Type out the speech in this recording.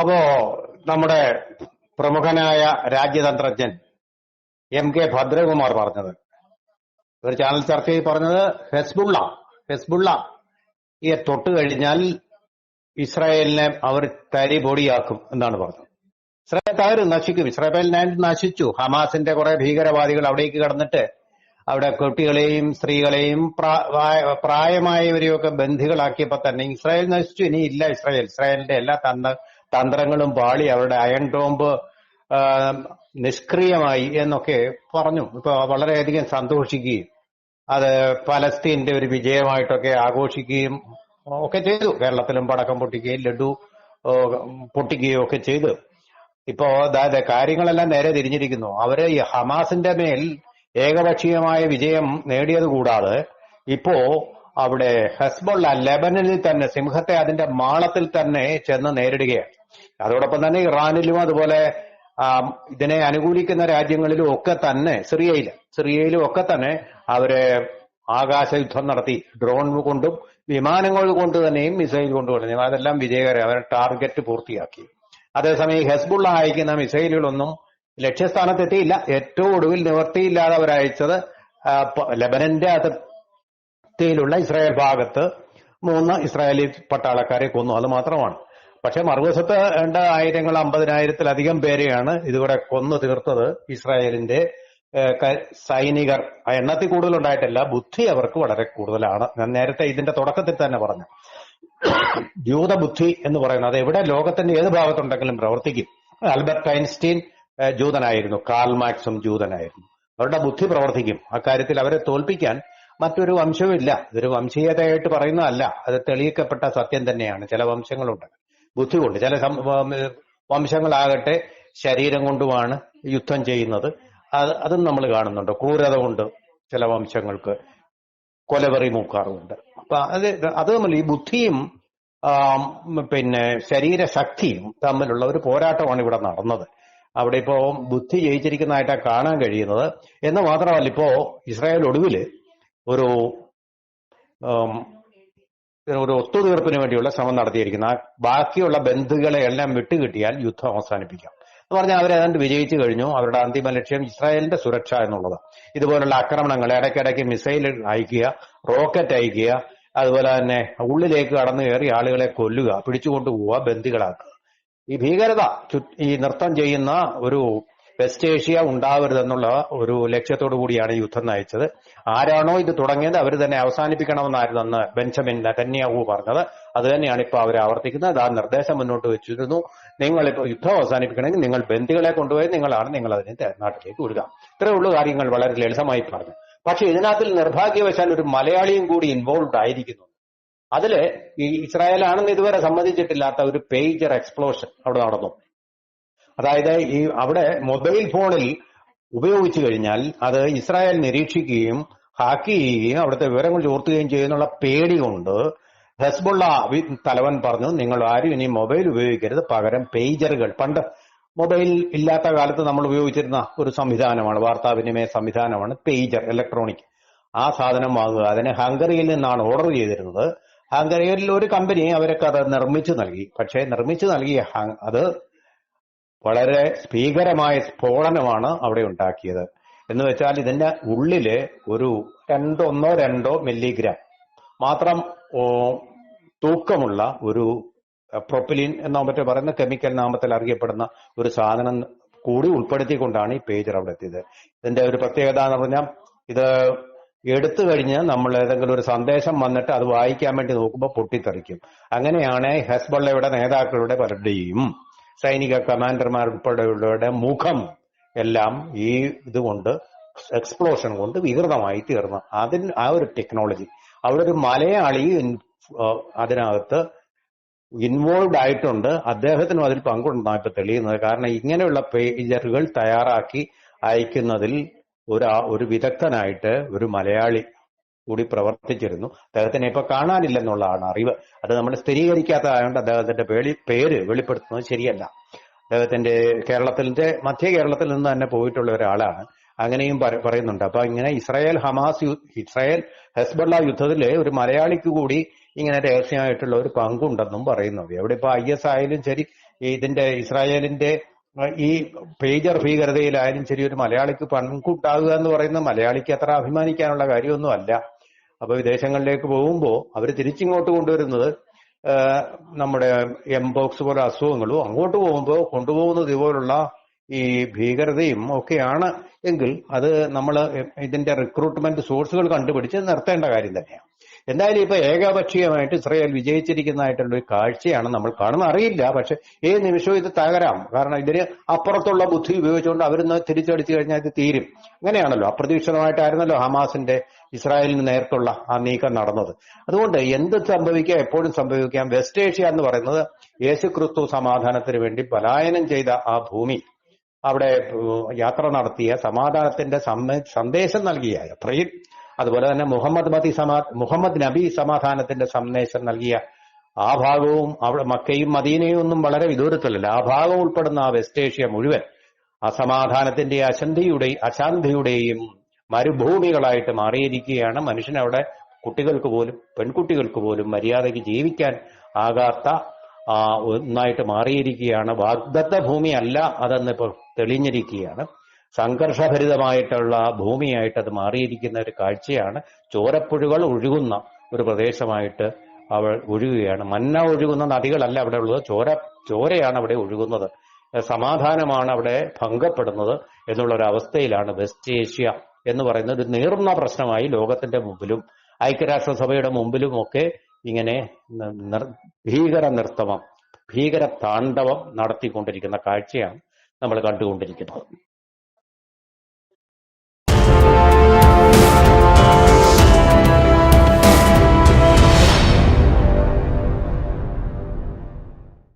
അപ്പോ നമ്മുടെ പ്രമുഖനായ രാജ്യതന്ത്രജ്ഞൻ എം കെ ഭദ്രകുമാർ പറഞ്ഞത്. ഒരു ചാനൽ ചർച്ചയിൽ പറഞ്ഞത് ഹെസ്ബുള്ള ഹെസ്ബുള്ള ഈ തൊട്ട് കഴിഞ്ഞാൽ ഇസ്രായേലിനെ അവർ തരി പൊടിയാക്കും എന്നാണ് പറഞ്ഞത്. ഇസ്രായേൽ തകരും നശിക്കും. ഇസ്രായേൽ നശിച്ചു. ഹമാസിന്റെ കുറെ ഭീകരവാദികൾ അവിടേക്ക് കടന്നിട്ട് അവിടെ കുട്ടികളെയും സ്ത്രീകളെയും പ്രായമായവരെയൊക്കെ പ്രായ- ബന്ധികളാക്കിയപ്പോ തന്നെ ഇസ്രായേൽ നശിച്ചു. ഇനി ഇല്ല ഇസ്രായേൽ. ഇസ്രായേലിന്റെ എല്ലാ തന്ത്ര തന്ത്രങ്ങളും പാളി അവരുടെ അയൺ ടോംബ് നിഷ്ക്രിയമായി എന്നൊക്കെ പറഞ്ഞു. ഇപ്പൊ വളരെയധികം സന്തോഷിക്കുകയും അത് പലസ്തീന്റെ ഒരു വിജയമായിട്ടൊക്കെ ആഘോഷിക്കുകയും ഒക്കെ ചെയ്തു. കേരളത്തിലും പടക്കം പൊട്ടിക്കുകയും ലഡു പൊട്ടിക്കുകയും ഒക്കെ ചെയ്തു. ഇപ്പോ അതായത് കാര്യങ്ങളെല്ലാം നേരെ തിരിഞ്ഞിരിക്കുന്നു. അവർ ഈ ഹമാസിന്റെ മേൽ ഏകപക്ഷീയമായ വിജയം നേടിയത് കൂടാതെ ഇപ്പോ അവിടെ ഹെസ്ബുള്ള ലെബനനിൽ തന്നെ സിംഹത്തെ അതിന്റെ മാളത്തിൽ തന്നെ ചെന്ന് നേരിടുകയാണ്. അതോടൊപ്പം തന്നെ ഇറാനിലും അതുപോലെ ഇതിനെ അനുകൂലിക്കുന്ന രാജ്യങ്ങളിലും ഒക്കെ തന്നെ സിറിയയിൽ സിറിയയിലും ഒക്കെ തന്നെ അവരെ ആകാശ യുദ്ധം നടത്തി ഡ്രോൺ കൊണ്ടും വിമാനങ്ങൾ കൊണ്ട് തന്നെയും മിസൈൽ കൊണ്ടും അതെല്ലാം വിജയകരം അവരെ ടാർഗറ്റ് പൂർത്തിയാക്കി. അതേസമയം ഹെസ്ബുള്ള അയക്കുന്ന മിസൈലുകളൊന്നും ലക്ഷ്യസ്ഥാനത്തെത്തിയില്ല. ഏറ്റവും ഒടുവിൽ നിവർത്തിയില്ലാതെ അവരയച്ചത് ലെബനന്റെ അതിർത്തിയിലുള്ള ഇസ്രായേൽ ഭാഗത്ത് മൂന്ന് ഇസ്രായേലി പട്ടാളക്കാരെ കൊന്നു. അത് മാത്രമാണ്. പക്ഷെ മറുവശത്ത് രണ്ട് ആയിരങ്ങൾ അമ്പതിനായിരത്തിലധികം പേരെയാണ് ഇതുവരെ കൊന്നു തീർത്തത് ഇസ്രായേലിന്റെ സൈനികർ. ആ എണ്ണത്തിൽ കൂടുതലുണ്ടായിട്ടില്ല. ബുദ്ധി അവർക്ക് വളരെ കൂടുതലാണ്. ഞാൻ നേരത്തെ ഇതിന്റെ തുടക്കത്തിൽ തന്നെ പറഞ്ഞു. ജൂതബുദ്ധി എന്ന് പറയുന്നത് എവിടെ ലോകത്തിന്റെ ഏത് ഭാഗത്തുണ്ടെങ്കിലും പ്രവർത്തിക്കും. ആൽബർട്ട് ഐൻസ്റ്റീൻ ജൂതനായിരുന്നു. കാൾ മാക്സും ജൂതനായിരുന്നു. അവരുടെ ബുദ്ധി പ്രവർത്തിക്കും. അക്കാര്യത്തിൽ അവരെ തോൽപ്പിക്കാൻ മറ്റൊരു വംശവും ഇല്ല ഇതൊരു വംശീയതയായിട്ട് പറയുന്നതല്ല. അത് തെളിയിക്കപ്പെട്ട സത്യം തന്നെയാണ്. ചില വംശങ്ങളുണ്ട്. ബുദ്ധി കൊണ്ട് ചില വംശങ്ങളാകട്ടെ ശരീരം കൊണ്ടുമാണ് യുദ്ധം ചെയ്യുന്നത്. അത് അതും നമ്മൾ കാണുന്നുണ്ട്. ക്രൂരത കൊണ്ട് ചില വംശങ്ങൾക്ക് കൊലവെറി മൂക്കാറുമുണ്ട്. അപ്പൊ അത് അത് തമ്മിൽ ഈ ബുദ്ധിയും പിന്നെ ശരീരശക്തിയും തമ്മിലുള്ള ഒരു പോരാട്ടമാണ് ഇവിടെ നടന്നത്. അവിടെ ഇപ്പോ ബുദ്ധി ജയിച്ചിരിക്കുന്നതായിട്ടാണ് കാണാൻ കഴിയുന്നത്. എന്ന് മാത്രമല്ല ഇപ്പോ ഇസ്രായേൽ ഒടുവിൽ ഒരു ഒരു ഒത്തുതീർപ്പിന് വേണ്ടിയുള്ള ശ്രമം നടത്തിയിരിക്കുന്ന. ബാക്കിയുള്ള ബന്ധുക്കളെ എല്ലാം വിട്ടുകിട്ടിയാൽ യുദ്ധം അവസാനിപ്പിക്കാം. എന്ന് പറഞ്ഞാൽ അവർ അതുകൊണ്ട് വിജയിച്ചു കഴിഞ്ഞു. അവരുടെ അന്തിമ ലക്ഷ്യം ഇസ്രായേലിന്റെ സുരക്ഷ എന്നുള്ളത്. ഇതുപോലുള്ള ആക്രമണങ്ങൾ ഇടയ്ക്കിടയ്ക്ക് മിസൈൽ അയക്കുക റോക്കറ്റ് അയക്കുക അതുപോലെ തന്നെ ഉള്ളിലേക്ക് കടന്നു കയറി ആളുകളെ കൊല്ലുക പിടിച്ചുകൊണ്ടുപോവുക ബന്ദികളാക്കുക. ഈ ഭീകരത ഈ നൃത്തം ചെയ്യുന്ന ഒരു വെസ്റ്റ് ഏഷ്യ ഉണ്ടാവരുതെന്നുള്ള ഒരു ലക്ഷ്യത്തോടു കൂടിയാണ് യുദ്ധം നയിച്ചത്. ആരാണോ ഇത് തുടങ്ങിയത് അവർ തന്നെ അവസാനിപ്പിക്കണമെന്നായിരുന്നു അന്ന് ബെഞ്ചമിൻ നെതന്യാഹു പറഞ്ഞത്. അത് തന്നെയാണ് ഇപ്പൊ അവർ ആവർത്തിക്കുന്നത്. ആ നിർദ്ദേശം മുന്നോട്ട് വെച്ചിരുന്നു. നിങ്ങൾ ഇപ്പോൾ യുദ്ധം അവസാനിപ്പിക്കണമെങ്കിൽ നിങ്ങൾ ബന്ധികളെ കൊണ്ടുപോയി നിങ്ങളാണ് നിങ്ങൾ അതിനെ നാട്ടിലേക്ക് വിടുക. ഇത്രയേ ഉള്ളൂ കാര്യങ്ങൾ വളരെ ലളിതമായി പറഞ്ഞു. പക്ഷെ ഇതിനകത്തിൽ നിർഭാഗ്യവശാൽ ഒരു മലയാളിയും കൂടി ഇൻവോൾവ് ആയിരിക്കുന്നു. അതിൽ ഈ ഇസ്രായേലാണെന്ന് ഇതുവരെ സമ്മതിച്ചിട്ടില്ലാത്ത ഒരു പേജർ എക്സ്പ്ലോഷൻ അവിടെ നടന്നു. അതായത് ഈ അവിടെ മൊബൈൽ ഫോണിൽ ഉപയോഗിച്ചു കഴിഞ്ഞാൽ അത് ഇസ്രായേൽ നിരീക്ഷിക്കുകയും ഹാക്ക് ചെയ്യുകയും അവിടുത്തെ വിവരങ്ങൾ ചോർത്തുകയും ചെയ്യുന്നുള്ള പേടി കൊണ്ട് ഹെസ്ബുള്ള തലവൻ പറഞ്ഞു നിങ്ങൾ ആരും ഇനി മൊബൈൽ ഉപയോഗിക്കരുത്. പകരം പേജറുകൾ. പണ്ട് മൊബൈൽ ഇല്ലാത്ത കാലത്ത് നമ്മൾ ഉപയോഗിച്ചിരുന്ന ഒരു സംവിധാനമാണ് വാർത്താവിനിമയ സംവിധാനമാണ് പേജർ ഇലക്ട്രോണിക്. ആ സാധനം വാങ്ങുക. അതിനെ ഹംഗറിയിൽ നിന്നാണ് ഓർഡർ ചെയ്തിരുന്നത്. ഹംഗറിയിൽ ഒരു കമ്പനി അവരൊക്കെ അത് നിർമ്മിച്ചു നൽകി. പക്ഷേ നിർമ്മിച്ചു നൽകിയ അത് വളരെ ഭീകരമായ സ്ഫോടനമാണ് അവിടെ ഉണ്ടാക്കിയത്. എന്ന് വെച്ചാൽ ഇതിന്റെ ഉള്ളിൽ ഒരു രണ്ടൊന്നോ രണ്ടോ മില്ലിഗ്രാം മാത്രം തൂക്കമുള്ള ഒരു പ്രൊപ്പിലിൻ എന്നോ മറ്റോ പറയുന്ന കെമിക്കൽ നാമത്തിൽ അറിയപ്പെടുന്ന ഒരു സാധനം കൂടി ഉൾപ്പെടുത്തിക്കൊണ്ടാണ് ഈ പേജർ അവിടെ എത്തിയത്. ഇതിന്റെ ഒരു പ്രത്യേകത എന്ന് പറഞ്ഞാൽ ഇത് എടുത്തു കഴിഞ്ഞ് നമ്മൾ ഏതെങ്കിലും ഒരു സന്ദേശം വന്നിട്ട് അത് വായിക്കാൻ വേണ്ടി നോക്കുമ്പോൾ പൊട്ടിത്തെറിക്കും. അങ്ങനെയാണ് ഹെസ്ബള്ളയുടെ നേതാക്കളുടെ പലരുടെയും സൈനിക കമാൻഡർമാർ ഉൾപ്പെടെയുള്ളവരുടെ മുഖം എല്ലാം ഈ ഇതുകൊണ്ട് എക്സ്പ്ലോഷൻ കൊണ്ട് വികൃതമായി തീർന്നു. അതിന് ആ ഒരു ടെക്നോളജി അവിടെ ഒരു മലയാളി അതിനകത്ത് ഇൻവോൾവ് ആയിട്ടുണ്ട്. അദ്ദേഹത്തിനും അതിൽ പങ്കുണ്ടെന്നാണ് ഇപ്പൊ തെളിയുന്നത്. കാരണം ഇങ്ങനെയുള്ള പേജറുകൾ തയ്യാറാക്കി അയക്കുന്നതിൽ ഒരു ഒരു വിദഗ്ധനായിട്ട് ഒരു മലയാളി കൂടി പ്രവർത്തിച്ചിരുന്നു. അദ്ദേഹത്തിനെ ഇപ്പൊ കാണാനില്ലെന്നുള്ളതാണ് അറിവ്. അത് നമ്മൾ സ്ഥിരീകരിക്കാത്തതായതുകൊണ്ട് അദ്ദേഹത്തിന്റെ പേടി പേര് വെളിപ്പെടുത്തുന്നത് ശരിയല്ല. അദ്ദേഹത്തിന്റെ കേരളത്തിന്റെ മധ്യ കേരളത്തിൽ നിന്ന് തന്നെ പോയിട്ടുള്ള ഒരാളാണ്. അങ്ങനെയും പറയുന്നുണ്ട്. അപ്പൊ ഇങ്ങനെ ഇസ്രായേൽ ഹമാസ് ഇസ്രായേൽ ഹെസ്ബള്ള യുദ്ധത്തിലെ ഒരു മലയാളിക്ക് കൂടി ഇങ്ങനെ രഹസ്യമായിട്ടുള്ള ഒരു പങ്കുണ്ടെന്നും പറയുന്നുണ്ട് എവിടെ ഇപ്പൊ ഐ എസ് ആയാലും ശരി ഇതിന്റെ ഇസ്രായേലിന്റെ ഈ പേജർ ഭീകരതയിലായാലും ശരി ഒരു മലയാളിക്ക് പങ്കുണ്ടാകുക എന്ന് പറയുന്ന മലയാളിക്ക് അത്ര അഭിമാനിക്കാനുള്ള കാര്യമൊന്നും അല്ല അപ്പൊ വിദേശങ്ങളിലേക്ക് പോകുമ്പോൾ അവർ തിരിച്ചിങ്ങോട്ട് കൊണ്ടുവരുന്നത് നമ്മുടെ എംബോക്സ് പോലെ അസുഖങ്ങളും അങ്ങോട്ട് പോകുമ്പോൾ കൊണ്ടുപോകുന്നത് ഇതുപോലുള്ള ഈ ഭീകരതയും ഒക്കെയാണ്. എങ്കിൽ അത് നമ്മൾ ഇതിന്റെ റിക്രൂട്ട്മെന്റ് സോഴ്സുകൾ കണ്ടുപിടിച്ച് നിർത്തേണ്ട കാര്യം തന്നെയാണ്. എന്തായാലും ഇപ്പൊ ഏകപക്ഷീയമായിട്ട് ഇസ്രയേൽ വിജയിച്ചിരിക്കുന്നതായിട്ടുള്ള ഒരു കാഴ്ചയാണ് നമ്മൾ കാണുന്നത്. അറിയില്ല പക്ഷെ ഏത് നിമിഷവും ഇത് തകരാം. കാരണം ഇതിന് അപ്പുറത്തുള്ള ബുദ്ധി ഉപയോഗിച്ചുകൊണ്ട് അവരൊന്ന് തിരിച്ചടിച്ചു കഴിഞ്ഞാൽ ഇത് തീരും. അങ്ങനെയാണല്ലോ അപ്രതീക്ഷിതമായിട്ടായിരുന്നല്ലോ ഹമാസിന്റെ ഇസ്രായേലിന് നേർക്കുള്ള ആ നീക്കം നടന്നത്. അതുകൊണ്ട് എന്ത് സംഭവിക്കാം എപ്പോഴും സംഭവിക്കാം. വെസ്റ്റ് ഏഷ്യ എന്ന് പറയുന്നത് യേശുക്രിസ്തു സമാധാനത്തിന് വേണ്ടി പലായനം ചെയ്ത ആ ഭൂമി. അവിടെ യാത്ര നടത്തിയ സമാധാനത്തിന്റെ സന്ദേശം നൽകിയ യാത്രയിൽ അതുപോലെ തന്നെ മുഹമ്മദ് മതി സമാ മുഹമ്മദ് നബി സമാധാനത്തിന്റെ സന്ദേശം നൽകിയ ആ ഭാഗവും അവിടെ മക്കയും മദീനയും ഒന്നും വളരെ വിദൂരത്തിലല്ല. ആ ഭാഗം ഉൾപ്പെടുന്ന ആ വെസ്റ്റ് ഏഷ്യ മുഴുവൻ അസമാധാനത്തിന്റെ അശാന്തിയുടെയും അശാന്തിയുടെയും മരുഭൂമികളായിട്ട് മാറിയിരിക്കുകയാണ്. മനുഷ്യനവിടെ കുട്ടികൾക്ക് പോലും പെൺകുട്ടികൾക്ക് പോലും മര്യാദയ്ക്ക് ജീവിക്കാൻ ആകാത്ത ആ, ഒന്നായിട്ട് മാറിയിരിക്കുകയാണ്. വാഗ്ദത്ത ഭൂമിയല്ല അതെന്ന് ഇപ്പോൾ തെളിഞ്ഞിരിക്കുകയാണ്. സംഘർഷഭരിതമായിട്ടുള്ള ഭൂമിയായിട്ട് അത് മാറിയിരിക്കുന്ന ഒരു കാഴ്ചയാണ്. ചോരപ്പുഴകൾ ഒഴുകുന്ന ഒരു പ്രദേശമായിട്ട് അവൾ ഒഴുകുകയാണ്. മന്ന ഒഴുകുന്ന നദികളല്ല അവിടെ ഉള്ളത്. ചോര ചോരയാണ് അവിടെ ഒഴുകുന്നത്. സമാധാനമാണ് അവിടെ ഭംഗപ്പെടുന്നത് എന്നുള്ള ഒരു അവസ്ഥയിലാണ് വെസ്റ്റ് ഏഷ്യ എന്ന് പറയുന്ന ഒരു നീർന്ന പ്രശ്നമായി ലോകത്തിന്റെ മുമ്പിലും ഐക്യരാഷ്ട്രസഭയുടെ മുമ്പിലും ഒക്കെ ഇങ്ങനെ ഭീകര നൃത്തമം ഭീകര താണ്ഡവം നടത്തിക്കൊണ്ടിരിക്കുന്ന കാഴ്ചയാണ് നമ്മൾ കണ്ടുകൊണ്ടിരിക്കുന്നത്.